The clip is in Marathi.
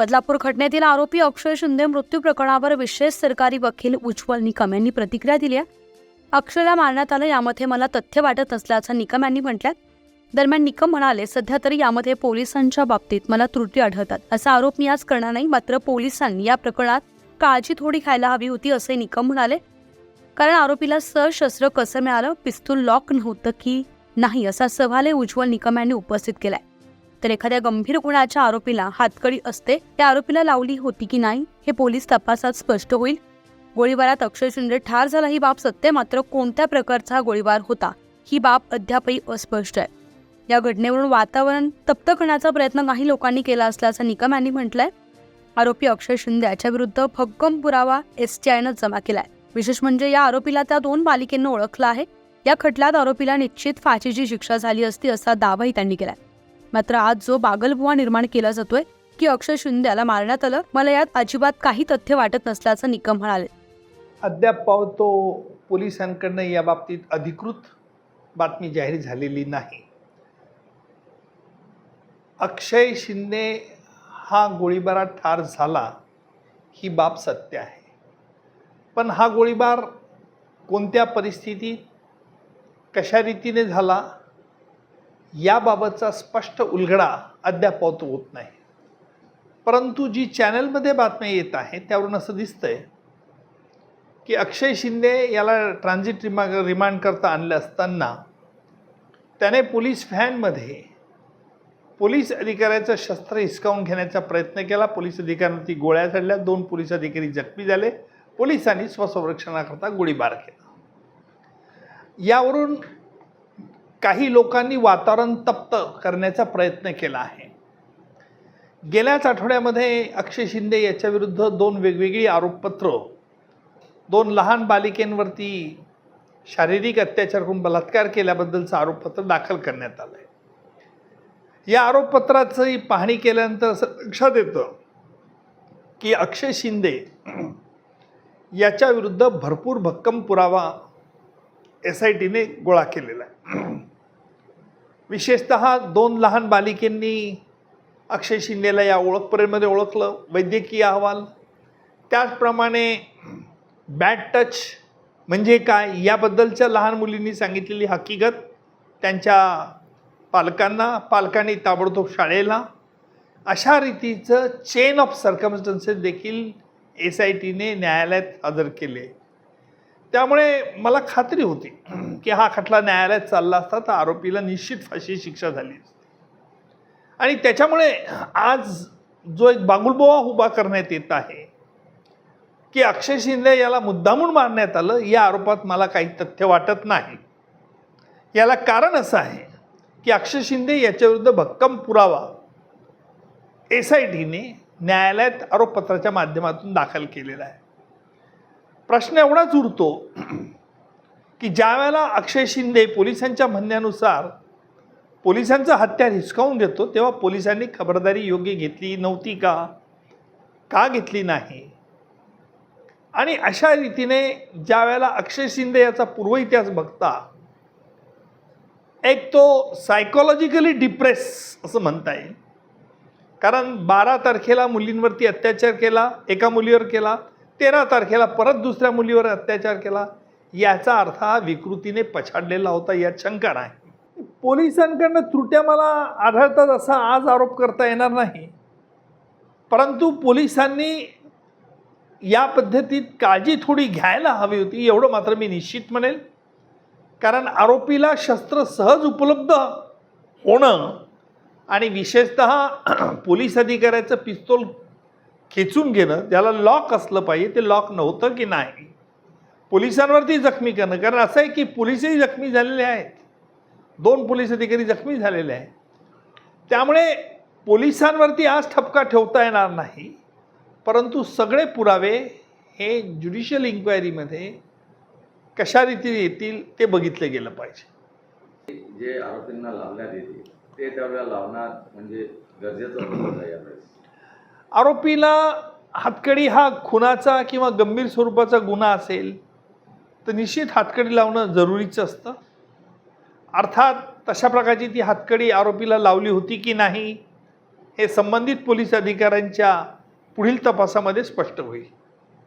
बदलापूर घटनेतील आरोपी अक्षय शिंदे मृत्यू प्रकरणावर विशेष सरकारी वकील उज्ज्वल निकम यांनी प्रतिक्रिया दिली आहे. अक्षयला मारण्यात आलं यामध्ये मला तथ्य वाटत असल्याचं निकम यांनी म्हटलं दरम्यान निकम म्हणाले सध्या तरी यामध्ये पोलिसांच्या बाबतीत मला त्रुटी आढळतात. असा आरोप मी आज करणार नाही मात्र पोलिसांनी या प्रकरणात काळजी थोडी खायला हवी होती असे निकम म्हणाले. कारण आरोपीला सशस्त्र कसं मिळालं पिस्तूल लॉक नव्हतं की नाही असा सवालही उज्ज्वल निकम यांनी उपस्थित केलाय. तर एखाद्या गंभीर गुणाच्या आरोपीला हातकडी असते त्या आरोपीला लावली होती की नाही हे पोलीस तपासात स्पष्ट होईल. गोळीबारात अक्षय शिंदे ठार झाला ही बाब सत्य मात्र कोणत्या प्रकारचा हा गोळीबार होता ही बाब अद्यापही अस्पष्ट आहे. या घटनेवरून वातावरण तप्त करण्याचा प्रयत्न काही लोकांनी केला असल्याचं निकम यांनी म्हटलंय. आरोपी अक्षय शिंदे याच्या विरुद्ध भक्कम पुरावा एस टी आयनं जमा केलाय. विशेष म्हणजे या आरोपीला त्या दोन बालिकेनं ओळखलं आहे. या खटल्यात आरोपीला निश्चित फाशीची शिक्षा झाली असती असा दावाही त्यांनी केलाय. मात्र आज जो बागलबुवा निर्माण केला जातोय की अक्षय शिंद्याला मारण्यात आलं मला यात अजिबात काही तथ्य वाटत नसल्याचं निकम म्हणाले. अद्याप पावतो पोलिसांकडनं या बाबतीत अधिकृत बातमी जाहीर झालेली नाही. अक्षय शिंदे हा गोळीबारात ठार झाला ही बाब सत्य आहे. पण हा गोळीबार कोणत्या परिस्थितीत कशा रीतीने झाला याबाबतचा स्पष्ट उलगडा अद्याप होत नाही. परंतु जी चॅनलमध्ये बातम्या येत आहेत त्यावरून असं दिसतंय की अक्षय शिंदे याला ट्रान्झिट रिमा रिमांड करता आणलं असताना त्याने पोलीस व्हॅनमध्ये पोलीस अधिकाऱ्याचं शस्त्र हिसकावून घेण्याचा प्रयत्न केला. पोलीस अधिकाऱ्यांनी गोळ्या चढल्या. दोन पोलीस अधिकारी जखमी झाले. पोलिसांनी स्वसंरक्षणाकरता गोळीबार केला. यावरून काही लोकांनी वातावरण तप्त करण्याचा प्रयत्न केला आहे. गेल्याच आठवड्यामध्ये अक्षय शिंदे याच्याविरुद्ध दोन वेगवेगळी आरोपपत्र दोन लहान बालिकेंवरती शारीरिक अत्याचार करून बलात्कार केल्याबद्दलचं आरोपपत्र दाखल करण्यात आलं आहे या आरोपपत्राची पाहणी केल्यानंतर असं लक्षात येतं की अक्षय शिंदे याच्याविरुद्ध भरपूर भक्कम पुरावा एस आय टीने गोळा केलेला आहे. विशेषत दोन लहान बालिकेंनी अक्षय शिंदेला या ओळखपरेमध्ये ओळखलं वैद्यकीय अहवाल. त्याचप्रमाणे बॅड टच म्हणजे काय याबद्दलच्या लहान मुलींनी सांगितलेली हकीकत त्यांच्या पालकांना पालकांनी ताबडतोब शाळेला. अशा रीतीचं चेन ऑफ सर्कमस्टन्सेस देखील एस आय टीने न्यायालयात हजर केले. त्यामुळे मला खात्री होती की हा खटला न्यायालयात चालला असता तर आरोपीला निश्चित फाशी शिक्षा झाली आणि त्याच्यामुळे आज जो एक बागुलबोवा उभा करण्यात येत आहे की अक्षय शिंदे याला मुद्दामून मारण्यात आलं या आरोपात मला काही तथ्य वाटत नाही. याला कारण असं आहे की अक्षय शिंदे याच्याविरुद्ध भक्कम पुरावा एस आय टीने न्यायालयात आरोपपत्राच्या माध्यमातून दाखल केलेला आहे. प्रश्न एवढाच उरतो की ज्या वेळेला अक्षय शिंदे पोलिसांच्या म्हणण्यानुसार पोलिसांचं हत्यार हिसकावून देतो तेव्हा पोलिसांनी खबरदारी योग्य घेतली नव्हती का? का घेतली नाही? आणि अशा रीतीने ज्या वेळेला अक्षय शिंदे याचा पूर्व इतिहास बघता एक तो सायकोलॉजिकली डिप्रेस असं म्हणता येईल. कारण बारा तारखेला मुलींवरती अत्याचार केला एका मुलीवर केला तेरा तारखेला परत दुसऱ्या मुलीवर अत्याचार केला याचा अर्थ हा विकृतीने पछाडलेला होता यात शंका नाही. पोलिसांकडनं त्रुट्या मला आढळतात असा आज आरोप करता येणार नाही. परंतु पोलिसांनी या पद्धतीत काळजी थोडी घ्यायला हवी होती एवढं मात्र मी निश्चित म्हणेल. कारण आरोपीला शस्त्र सहज उपलब्ध होणं आणि विशेषत पोलीस अधिकाऱ्याचं पिस्तोल खेचून घेणं त्याला लॉक असलं पाहिजे ते लॉक नव्हतं की नाही? पोलिसांवरती जखमी करणं. कारण असं आहे की पोलीसही जखमी झालेले आहेत. दोन पोलीस अधिकारी जखमी झालेले आहेत. त्यामुळे पोलिसांवरती आज ठपका ठेवता येणार नाही. परंतु सगळे पुरावे हे ज्युडिशियल इन्क्वायरीमध्ये कशा रीतीने येतील ते बघितलं गेलं पाहिजे. जे आरोपींना लावण्यात येते ते त्यावेळेला लावणार म्हणजे गरजेचं आरोपीला हातकडी हा खुनाचा किंवा गंभीर स्वरूपाचा गुन्हा असेल तर निश्चित हातकडी लावणं जरुरीचं असतं. अर्थात तशा प्रकारची ती हातकडी आरोपीला लावली होती की नाही हे संबंधित पोलीस अधिकाऱ्यांच्या पुढील तपासामध्ये स्पष्ट होईल.